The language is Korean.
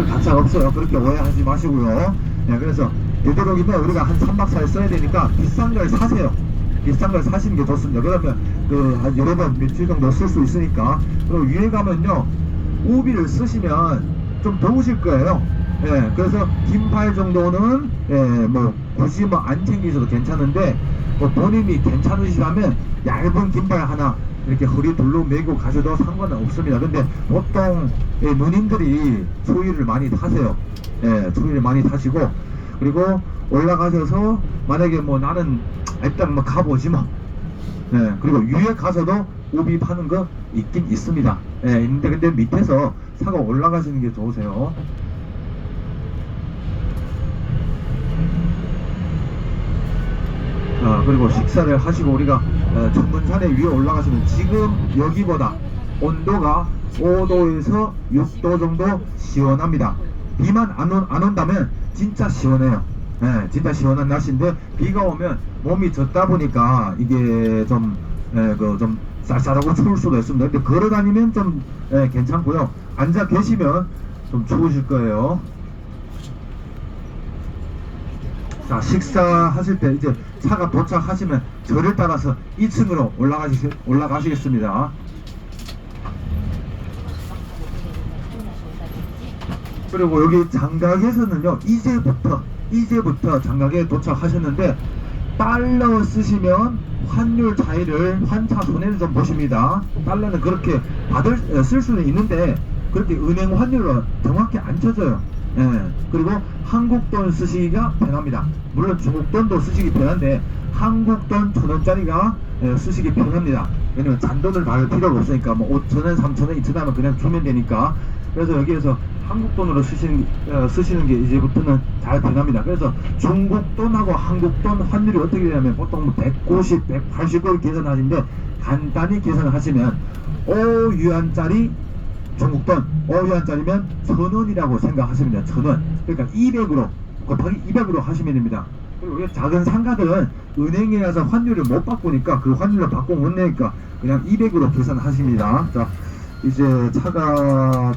먹을 가차가 없어요. 그렇게 오해하지 마시고요. 네, 그래서 되도록이면 우리가 한 3박 4일 써야 되니까 비싼 걸 사세요. 비싼 걸 사시는 게 좋습니다. 그러면 그한 여러 번 며칠 정도 쓸 수 있으니까. 그리고 위에 가면요. 우비를 쓰시면 좀 더우실 거예요. 예, 그래서 긴팔 정도는 예, 뭐 굳이 뭐 안 챙기셔도 괜찮은데 뭐 본인이 괜찮으시다면 얇은 긴팔 하나 이렇게 허리 둘러 매고 가셔도 상관은 없습니다. 근데 보통 예, 누님들이 추위를 많이 타세요. 예, 추위를 많이 타시고 그리고 올라가셔서 만약에 뭐 나는 일단 뭐 가보지 뭐. 예, 그리고 위에 가서도 우비 파는 거 있긴 있습니다. 예, 있는데 근데 밑에서 사고 올라가시는 게 좋으세요. 어, 그리고 식사를 하시고 우리가 어, 전문산에 위에 올라가시면 지금 여기보다 온도가 5도에서 6도 정도 시원합니다. 비만 안, 온, 안 온다면 진짜 시원해요. 예, 진짜 시원한 날씨인데 비가 오면 몸이 젖다 보니까 이게 좀, 예, 그, 좀 쌀쌀하고 추울 수도 있습니다. 근데 걸어 다니면 좀 예, 괜찮고요. 앉아 계시면 좀 추우실 거예요. 자, 식사하실 때 이제 차가 도착하시면 저를 따라서 2층으로 올라가시, 올라가시겠습니다. 그리고 여기 장각에서는요, 이제부터, 이제부터 장각에 도착하셨는데, 달러 쓰시면 환율 차이를 환차 손해를 좀 보십니다. 달러는 그렇게 받을, 어, 쓸 수는 있는데, 그렇게 은행 환율로 정확히 안 쳐져요. 예. 그리고 한국 돈 쓰시기가 편합니다. 물론 중국 돈도 쓰시기 편한데 한국 돈 천 원짜리가 예, 쓰시기 편합니다. 왜냐면 잔돈을 받을 필요가 없으니까 뭐 5천 원, 3천 원 이천하면 그냥 주면 되니까. 그래서 여기에서 한국 돈으로 쓰시는 어, 쓰시는 게 이제부터는 잘 편합니다. 그래서 중국 돈하고 한국 돈 환율이 어떻게 되냐면 보통 뭐 190, 180을 계산하시는데 간단히 계산을 하시면 5유안짜리 중국 돈 5위안짜리면 천 원이라고 생각하시면 돼요. 천 원. 그러니까 200으로 곱하기 200으로 하시면 됩니다. 그리고 작은 상가들은 은행이라서 환율을 못 바꾸니까 그 환율로 바꾸면 못 내니까 그냥 200으로 계산하십니다. 자, 이제 차가